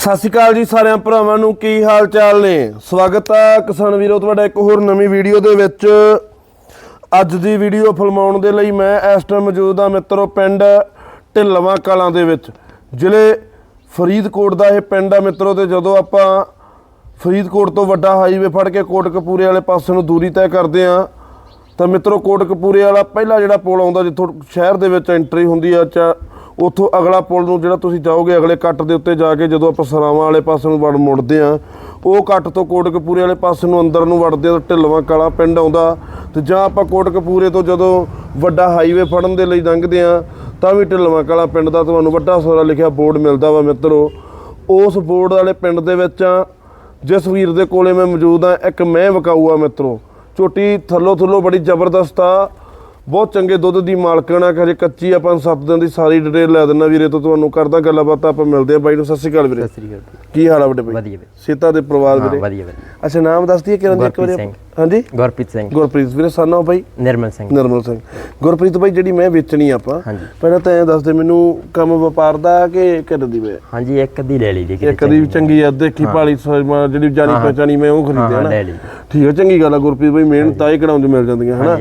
ਸਤਿ ਸ਼੍ਰੀ ਅਕਾਲ ਜੀ ਸਾਰਿਆਂ ਭਰਾਵਾਂ ਨੂੰ, ਕੀ ਹਾਲ ਚਾਲ ਨੇ? ਸਵਾਗਤ ਹੈ ਕਿਸਾਨ ਵੀਰੋ, ਤੁਹਾਡਾ ਇੱਕ ਹੋਰ ਨਵੀਂ ਵੀਡੀਓ ਦੇ ਵਿੱਚ। ਅੱਜ ਦੀ ਵੀਡੀਓ ਫਿਲਮਾਉਣ ਦੇ ਲਈ ਮੈਂ ਇਸ ਟਾਈਮ ਮੌਜੂਦ ਹਾਂ ਮਿੱਤਰੋ, ਪਿੰਡ ਢਿੱਲਵਾਂ ਕਲਾਂ ਦੇ ਵਿੱਚ। ਜ਼ਿਲ੍ਹੇ ਫਰੀਦਕੋਟ ਦਾ ਇਹ ਪਿੰਡ ਆ ਮਿੱਤਰੋ ਤੇ ਜਦੋਂ ਆਪਾਂ ਫਰੀਦਕੋਟ ਤੋਂ ਵੱਡਾ ਹਾਈਵੇ ਫੜ ਕੇ ਕੋਟਕਪੂਰੇ ਵਾਲੇ ਪਾਸੇ ਨੂੰ ਦੂਰੀ ਤੈਅ ਕਰਦੇ ਆ ਤਾਂ ਮਿੱਤਰੋ ਕੋਟਕਪੂਰੇ ਵਾਲਾ ਪਹਿਲਾ ਜਿਹੜਾ ਪੁਲ ਆਉਂਦਾ ਜਿੱਥੋਂ ਸ਼ਹਿਰ ਦੇ ਵਿੱਚ ਐਂਟਰੀ ਹੁੰਦੀ ਆ ਚਾ ਉੱਥੋਂ ਅਗਲਾ ਪੁਲ ਨੂੰ ਜਿਹੜਾ ਤੁਸੀਂ ਜਾਓਗੇ ਅਗਲੇ ਕੱਟ ਦੇ ਉੱਤੇ ਜਾ ਕੇ ਜਦੋਂ ਆਪਾਂ ਸਰਾਵਾਂ ਵਾਲੇ ਪਾਸੇ ਨੂੰ ਵੜ ਮੁੜਦੇ ਆ ਉਹ ਕੱਟ ਤੋਂ ਕੋਟਕਪੂਰੇ ਵਾਲੇ ਪਾਸੇ ਨੂੰ ਅੰਦਰ ਨੂੰ ਵੜਦੇ ਆ ਤਾਂ ਢਿੱਲਵਾਂ ਕਾਲਾ ਪਿੰਡ ਆਉਂਦਾ ਤੇ ਜਾਂ ਆਪਾਂ ਕੋਟਕਪੂਰੇ ਤੋਂ ਜਦੋਂ ਵੱਡਾ ਹਾਈਵੇ ਫੜਨ ਦੇ ਲਈ ਲੰਘਦੇ ਆ ਤਾਂ ਵੀ ਢਿੱਲਵਾਂ ਕਾਲਾ ਪਿੰਡ ਦਾ ਤੁਹਾਨੂੰ ਵੱਡਾ ਸੋਰਾ ਲਿਖਿਆ ਬੋਰਡ ਮਿਲਦਾ ਵਾ ਮਿੱਤਰੋ। ਉਸ ਬੋਰਡ ਵਾਲੇ ਪਿੰਡ ਦੇ ਵਿੱਚ ਆ, ਜਿਸ ਵੀਰ ਦੇ ਕੋਲੇ ਮੈਂ ਮੌਜੂਦ ਆ ਇੱਕ ਮੈਂ ਵਿਕਾਊ ਆ ਮਿੱਤਰੋ। ਝੋਟੀ ਥੱਲੋ ਥੱਲੋ ਬੜੀ ਜ਼ਬਰਦਸਤ ਆ ਬਹੁਤ ਚੰਗੇ ਦੁੱਧ ਦੀ ਮਾਲਕਣ ਆ ਕਰੇ ਕੱਚੀ ਆ ਪੰਜ ਸੱਤ ਦਿਨ ਦੀ ਸਾਰੀ ਡਿਟੇਲ ਲੈ ਦਿੰਨਾ ਵੀਰੇ ਤੋਂ ਤੁਹਾਨੂੰ ਕਰਦਾ ਗੱਲਾਂ ਬਾਤਾਂ ਆਪਾਂ ਮਿਲਦੇ ਆ। ਬਾਈ ਨੂੰ ਸਤਿ ਸ਼੍ਰੀ ਅਕਾਲ ਵੀਰੇ। ਸਤਿ ਸ੍ਰੀ ਅਕਾਲ ਕੀ ਹਾਲ ਆ ਵੱਡੇ ਬਾਈ? ਵਧੀਆ ਵੀਰੇ। ਸੀਤਾ ਦੇ ਪਰਿਵਾਰ ਵੀਰੇ? ਵਧੀਆ ਵਧੀਆ ਅੱਛਾ ਨਾਮ ਦੱਸ ਦਈਏ ਕਿਰਨ ਜੀ ਇੱਕ ਵਾਰੀ। ਹਾਂਜੀ? ਗੁਰਪ੍ਰੀਤ ਸਿੰਘ। ਗੁਰਪ੍ਰੀਤ ਵੀਰੇ ਸਾਨਾ ਬਾਈ? ਨਿਰਮਲ ਸਿੰਘ। ਨਰਮਲ ਸਿੰਘ। ਗੁਰਪ੍ਰੀਤ ਬਾਈ ਜਿਹੜੀ ਮੈਂ ਵੇਚਣੀ ਆਪਾਂ। ਪਹਿਲਾਂ ਤਾਂ ਇਹ ਦੱਸ ਦੇ ਮੈਨੂੰ ਕੰਮ ਵਪਾਰ ਦਾ ਕਿ ਕਿਹਦੇ ਦੀ ਵੇ? ਹਾਂਜੀ ਇੱਕ ਦੀ ਲੈ ਲਈ ਜੀ ਇਹ ਕਦੀ ਵੀ ਚੰਗੀ ਆ ਦੇਖੀ ਸਮਾਂ ਜਿਹੜੀ ਜਾਣੀ ਪਛਾਣੀ ਮੈਂ ਉਹ ਖਰੀਦਿਆ ਨਾ। ਠੀਕ ਹੈ ਚੰਗੀ ਗੱਲ ਆ ਗੁਰਪ੍ਰੀਤ ਬਾਈ ਮਿਹਨਤ ਤਾਂ ਹੀ ਕਢਾਉਂ ਮਿਲ ਜਾਂਦੀਆਂ ਹਨਾ?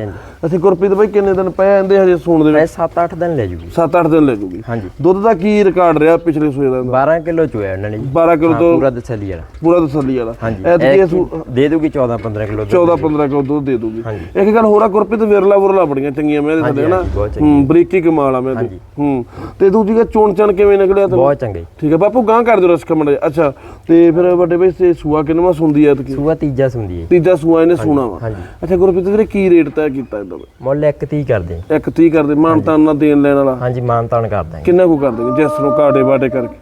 ਅਸੀਂ ਗੁਰਪ੍ਰੀਤ ਬਾਈ ਕਿੰਨੇ ਦਿਨ ਪਏ ਆਂਦੇ ਹਜੇ ਸੂਣ ਦੇ ਮੈਂ ਵਿੱਚ 7-8 ਦਿਨ ਲੈ ਜੂਗੀ। 7-8 ਦਿਨ ਲੈ ਜੂਗੀ। ਹਾਂਜੀ। ਦੁੱਧ ਦਾ ਕੀ ਰਿਕਾਰਡ ਰਿਹਾ ਪਿਛਲੇ ਸੂਏ ਦਾ? 12 ਕਿਲੋ ਚੋਇਆ ਉਹਨਾਂ ਨੇ ਜੀ। 12 ਕਿਲੋ ਤੋਂ ਪੂਰਾ ਦਸਲੀ ਵਾਲਾ। ਪੂਰਾ ਤਸੱਲੀ ਵਾਲਾ। ਹਾਂਜੀ। ਐਤਕੀ ਇਹ ਇਹ ਸੂ- ਦੇ ਦੂਗੀ 14-15 ਕਿਲੋ 14-15 ਕਿਲੋ ਦੁੱਧ ਦੇ ਦੂਗੀ। ਇੱਕ ਗੱਲ ਹੋਰ ਆ ਗੁਰਪ੍ਰੀਤ ਵਿਰਲਾ ਵਰਲਾ ਬੜੀਆਂ ਚੰਗੀਆਂ ਮੈਂ ਥੱਲੇ ਹਨਾ। ਹੂੰ ਬਰੀਕੀ ਕਮਾਲ ਆ ਮੈਂ। ਹੂੰ। ਤੇ ਦੂਜੀ ਗੱਲ ਚੋਣ ਚਣ ਕਿਵੇਂ ਨਿਕਲਿਆ ਤੈਨੂੰ? ਬਹੁਤ ਚੰਗੇ। ਠੀਕ ਹੈ ਬਾਪੂ ਗਾਂ ਕਰ ਦਿਓ ਰਸਕਾ ਮੜੇ ਅੱਛਾ ਤੇ ਫਿਰ ਵੱਡੇ ਬਈ ਤੇ ਸੂਆ ਕਿੰਨਵਾਂ ਸੁੰਦੀ ਐ ਤਕੀ ਸੂਆ ਤੀਜਾ ਸੁੰਦੀ ਹੈ ਤੀਜਾ ਸੂਆ ਇਹਨੇ ਸੂਣਾ ਵਾ। ਅੱਛਾ ਗੁਰਪ੍ਰੀਤ ਵੀਰੇ ਕੀ ਰੇਟ ਤੈਅ ਕੀਤਾ ਇਹਦਾ? ਮੁੱਲ ਇੱਕ 30 ਕਰਦੇ ਇੱਕ 30 ਕਰਦੇ ਮਾਨਤਾਨ ਨਾਲ ਦੇਣ ਲੈਣ ਵਾਲਾ? ਹਾਂਜੀ ਮਾਨ ਤਾਨ ਕਰ ਦਾਂਗੇ ਕਿੰਨਾ ਕੁ ਕਰ ਦੇਗੇ ਜਿਸ ਨੂੰ ਕਾਟੇ ਬਾਟੇ ਕਰਕੇ।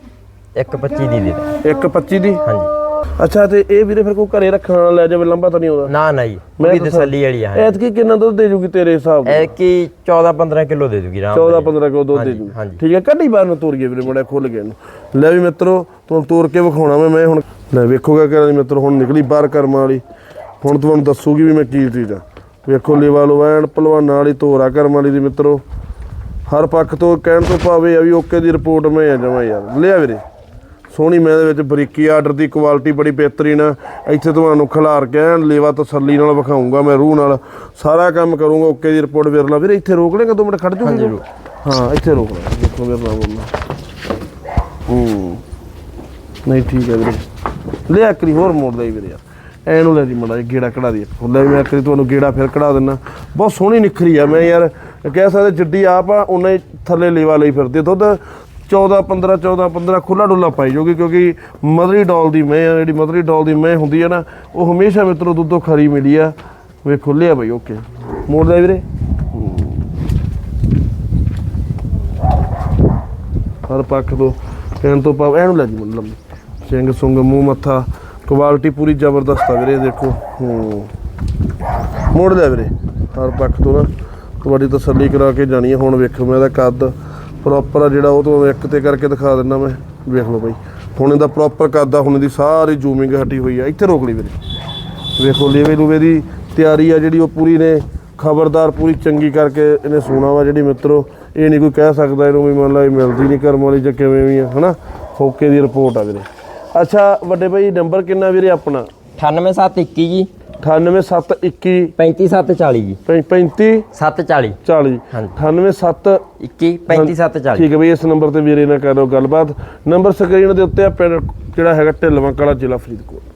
ਇੱਕ 25 ਦੀ ਦੇ ਦਾਂਗੇ ਇੱਕ 25 ਦੀ? ਹਾਂਜੀ। ਅੱਛਾ ਤੇ ਇਹ ਵੀਰੇ ਫਿਰ ਕੋਈ ਘਰੇ ਰੱਖਣ ਵਾਲਾ ਲੈ ਜਾਵੇ ਲੰਬਾ ਤਾਂ ਨਹੀਂ ਆਉਂਦਾ? ਨਾ ਨਾ ਜੀ ਮੈਂ ਵੀ ਤਾਂ ਦਸਲੀ ਵਾਲੀ ਆ ਐਤਕੀ ਕਿੰਨਾ ਦੁੱਧ ਦੇ ਜੂਗੀ ਤੇਰੇ ਹਿਸਾਬ ਨਾਲ? ਇਹ ਕੀ 14-15 ਕਿਲੋ ਦੇ ਦੂਗੀ ਰਾਮ 14 15 ਕਿਲੋ ਦੁੱਧ ਦੇ ਜੂਗੀ। ਠੀਕ ਹੈ ਕੱਢੀ ਬਾਹਰ ਨੂੰ ਤੋਰੀਏ ਵੀਰੇ ਬੜਾ ਖੁੱਲ ਗਿਆ ਲੈ ਵੀ ਮਿੱਤਰੋ ਤੁਹਾਨੂੰ ਤੋਰ ਕੇ ਵਿਖਾਉਣਾ ਮੈਂ ਮੈਂ ਹੁਣ ਲੈ ਵੇਖੋਗਾ ਕਿ ਮਿੱਤਰ ਹੁਣ ਨਿਕਲੀ ਬਾਹਰ ਕਰਮਾਂ ਵਾਲੀ। ਹੁਣ ਤੁਹਾਨੂੰ ਦੱਸੂਗੀ ਵੀ ਮੈਂ ਕੀ ਚੀਜ਼ ਆ। ਵੇਖੋ ਲੇਵਾ ਲੋ ਐਨ ਪਹਿਲਵਾਨਾਂ ਵਾਲੀ ਤੋਰਾ ਕਰਮਾਂ ਵਾਲੀ ਦੀ ਮਿੱਤਰੋ। ਹਰ ਪੱਖ ਤੋਂ ਕਹਿਣ ਤੋਂ ਭਾਵੇਂ ਆ ਵੀ ਓਕੇ ਦੀ ਰਿਪੋਰਟ ਮੈਂ ਆ ਜਾਵਾਂ ਯਾਰ। ਲਿਆ ਵੀਰੇ। ਸੋਹਣੀ ਮੈਂ ਦੇ ਵਿੱਚ ਬਰੀਕੀ ਆਰਡਰ ਦੀ ਕੁਆਲਿਟੀ ਬੜੀ ਬਿਹਤਰੀਨ ਆ। ਇੱਥੇ ਤੁਹਾਨੂੰ ਖਿਲਾਰ ਕੇ ਐਨ ਲੇਵਾ ਤਸੱਲੀ ਨਾਲ ਵਿਖਾਉਂਗਾ ਮੈਂ ਰੂਹ ਨਾਲ। ਸਾਰਾ ਕੰਮ ਕਰੂੰਗਾ ਓਕੇ ਦੀ ਰਿਪੋਰਟ ਵਿਰਲਾ ਵੀਰੇ ਇੱਥੇ ਰੋਕ ਲੇਗਾ ਦੋ ਮਿੰਟ ਖੜ ਜੂਗੀ ਹਾਂ ਇੱਥੇ ਰੋਕ ਲੈ ਦੇਖੋ ਵਿਰਲਾ ਬੋਲਣਾ ਹੂੰ। ਨਹੀਂ ਠੀਕ ਹੈ ਵੀਰੇ। ਲੈ ਆਕਰੀ ਹੋਰ ਮੋੜ ਦੇ ਵੀਰੇ ਯਾਰ। ਐਨੂੰ ਲੈ ਦੀ ਮੜਾ ਗੇੜਾ ਕਢਾ ਦੀ ਲੈ ਮੈਂ ਆਕਰੀ ਤੁਹਾਨੂੰ ਗੇੜਾ ਫਿਰ ਕਢਾ ਦਿੰਨਾ। ਬਹੁਤ ਸੋਹਣੀ ਨਿਖਰੀ ਆ ਮੈਂ ਯਾਰ। ਕਹਿ ਸਕਦੇ ਜਿੱਡੀ ਆਪ ਆ ਹੀ ਥੱਲੇ ਲੇਵਾ ਲਈ ਫਿਰਦੀ। ਦੁੱਧ 14 15 14 15 ਖੁੱਲਾ ਡੁੱਲਾ ਪਾਈ ਜੋਗੀ ਕਿਉਂਕਿ ਮਦਰੀ ਡੋਲ ਦੀ ਮੈਂ ਆ ਜਿਹੜੀ ਮਦਰੀ ਡੋਲ ਦੀ ਮੈਂ ਹੁੰਦੀ ਆ ਨਾ, ਉਹ ਹਮੇਸ਼ਾ ਮਿੱਤਰੋ ਦੁੱਧੋਂ ਖਰੀ ਮਿਲੀ ਆ। ਵੇ ਖੁੱਲਿਆ ਬਈ, ਓਕੇ। ਮੋੜ ਲੈ ਵੀਰੇ। ਹਰ ਪੱਖ ਤੋਂ ਕਹਿਣ ਤੋਂ ਪਾਵ ਐਨੂੰ ਲੈ ਜੀ ਮਤਲਬ ਸਿੰਘ ਸੁੰਗ, ਮੂੰਹ ਮੱਥਾ ਕੁਆਲਿਟੀ ਪੂਰੀ ਜ਼ਬਰਦਸਤ ਆ ਵੀਰੇ ਦੇਖੋ। ਹੂੰ। ਮੋੜ ਲੈ ਵੀਰੇ। ਹਰ ਪੱਖ ਤੋਂ ਨਾ ਤੁਹਾਡੀ ਤਸੱਲੀ ਕਰਾ ਕੇ ਜਾਣੀ ਹੈ ਹੁਣ ਵੇਖੋ ਮੈਂ ਇਹਦਾ ਕੱਦ। ਪ੍ਰੋਪਰ ਆ ਜਿਹੜਾ ਉਹ ਤੁਹਾਨੂੰ ਇੱਕ ਤੇ ਕਰਕੇ ਦਿਖਾ ਦਿੰਦਾ ਮੈਂ। ਵੇਖ ਲਓ ਬਾਈ। ਹੁਣ ਇਹਦਾ ਪ੍ਰੋਪਰ ਕਰਦਾ, ਹੁਣ ਇਹਦੀ ਸਾਰੀ ਜ਼ੂਮਿੰਗ ਹਟੀ ਹੋਈ ਆ। ਇੱਥੇ ਰੋਕ ਲਈ ਵੀਰੇ। ਵੇਖੋ, ਲੇਵੇ ਲੂਵੇ ਦੀ ਤਿਆਰੀ ਆ ਜਿਹੜੀ ਉਹ ਪੂਰੀ ਨੇ। ਖਬਰਦਾਰ ਪੂਰੀ ਚੰਗੀ ਕਰਕੇ ਇਹਨੇ ਸੋਣਾ ਵਾ ਜਿਹੜੀ ਮਿੱਤਰੋ। ਇਹ ਨਹੀਂ ਕੋਈ ਕਹਿ ਸਕਦਾ ਇਹਨੂੰ ਵੀ ਮੰਨ ਲਾ ਇਹ ਮਿਲਦੀ ਨਹੀਂ ਕਰਮ ਵਾਲੀ ਜਾਂ ਕਿਵੇਂ ਵੀ ਆ, ਹਨਾ? ਹੋਕੇ ਦੀ ਰਿਪੋਰਟ ਆ ਵੀਰੇ। ਅੱਛਾ, ਵੱਡੇ ਭਾਈ ਨੰਬਰ ਕਿੰਨਾ ਵੀਰੇ ਆਪਣਾ? 98721 ਜੀ। 98721 35740 ਜੀ। 35 740 40 ਹਾਂਜੀ। 987 21 35740 ਠੀਕ ਹੈ ਬਈ ਇਸ ਨੰਬਰ ਤੇ ਵੀਰੇ ਨਾਲ ਕਰੋ ਗੱਲਬਾਤ। ਨੰਬਰ ਸਕਰੀਨ ਦੇ ਉੱਤੇ ਆ ਪਿੰਡ ਜਿਹੜਾ ਹੈਗਾ ਢਿੱਲਵਾਂ ਕਲਾ ਜ਼ਿਲ੍ਹਾ ਫਰੀਦਕੋਟ।